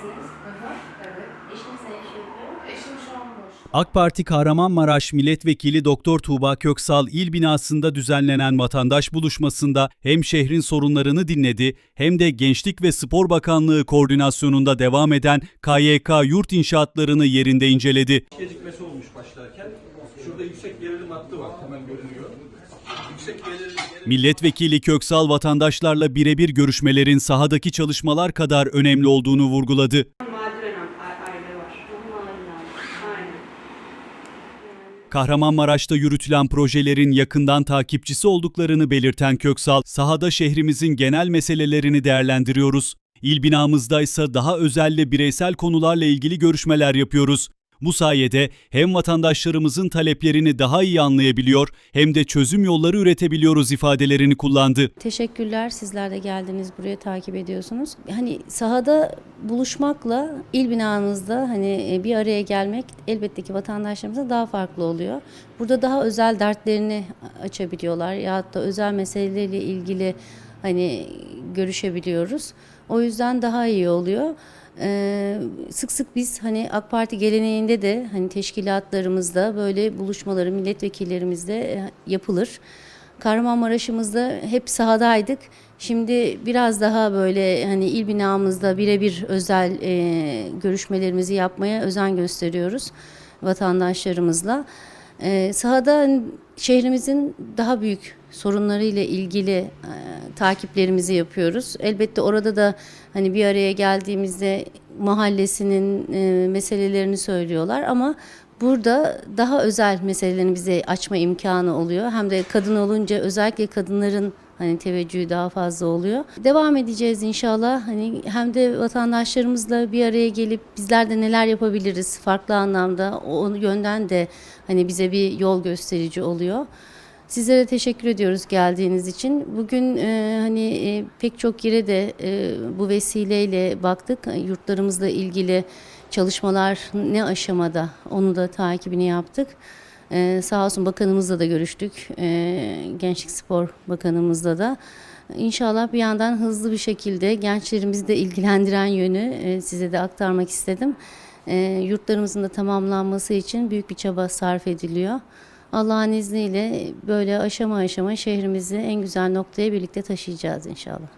Uh-huh. Eşiniz ne iş yapıyor? Eşim şu an boş. AK Parti Kahramanmaraş Milletvekili Doktor Tuğba Köksal il binasında düzenlenen vatandaş buluşmasında hem şehrin sorunlarını dinledi hem de Gençlik ve Spor Bakanlığı koordinasyonunda devam eden KYK yurt inşaatlarını yerinde inceledi. gecikmesi olmuş başlarken. Şurada yüksek gerilim hattı var hemen görünüyor. Yüksek gerilim, gerilim Milletvekili Köksal vatandaşlarla birebir görüşmelerin sahadaki çalışmalar kadar önemli olduğunu vurguladı. Madiren Kahramanmaraş'ta yürütülen projelerin yakından takipçisi olduklarını belirten Köksal, sahada şehrimizin genel meselelerini değerlendiriyoruz. İl binamızda ise daha özelle bireysel konularla ilgili görüşmeler yapıyoruz. Bu sayede hem vatandaşlarımızın taleplerini daha iyi anlayabiliyor hem de çözüm yolları üretebiliyoruz ifadelerini kullandı. Teşekkürler. Sizler de geldiniz buraya takip ediyorsunuz. Hani sahada buluşmakla il binanızda hani e, bir araya gelmek elbette ki vatandaşlarımıza daha farklı oluyor. Burada daha özel dertlerini açabiliyorlar ya da özel meselelerle ilgili hani görüşebiliyoruz. O yüzden daha iyi oluyor. Ee, sık sık biz hani AK Parti geleneğinde de hani teşkilatlarımızda böyle buluşmaları milletvekillerimizde e, yapılır. Kahramanmaraş'ımızda hep sahadaydık. Şimdi biraz daha böyle hani il binamızda birebir özel e, görüşmelerimizi yapmaya özen gösteriyoruz vatandaşlarımızla. E, sahada şehrimizin daha büyük sorunlarıyla ilgili e, takiplerimizi yapıyoruz. Elbette orada da hani bir araya geldiğimizde mahallesinin e, meselelerini söylüyorlar ama burada daha özel meselelerini bize açma imkanı oluyor. Hem de kadın olunca özellikle kadınların hani teveccühü daha fazla oluyor. Devam edeceğiz inşallah. Hani hem de vatandaşlarımızla bir araya gelip bizler de neler yapabiliriz farklı anlamda o yönden de hani bize bir yol gösterici oluyor. Sizlere teşekkür ediyoruz geldiğiniz için. Bugün e, hani e, pek çok yere de e, bu vesileyle baktık. Yurtlarımızla ilgili çalışmalar ne aşamada onu da takibini yaptık. E, sağ olsun bakanımızla da görüştük. E, Gençlik Spor Bakanımızla da. İnşallah bir yandan hızlı bir şekilde gençlerimizi de ilgilendiren yönü e, size de aktarmak istedim. E, yurtlarımızın da tamamlanması için büyük bir çaba sarf ediliyor. Allah'ın izniyle böyle aşama aşama şehrimizi en güzel noktaya birlikte taşıyacağız inşallah.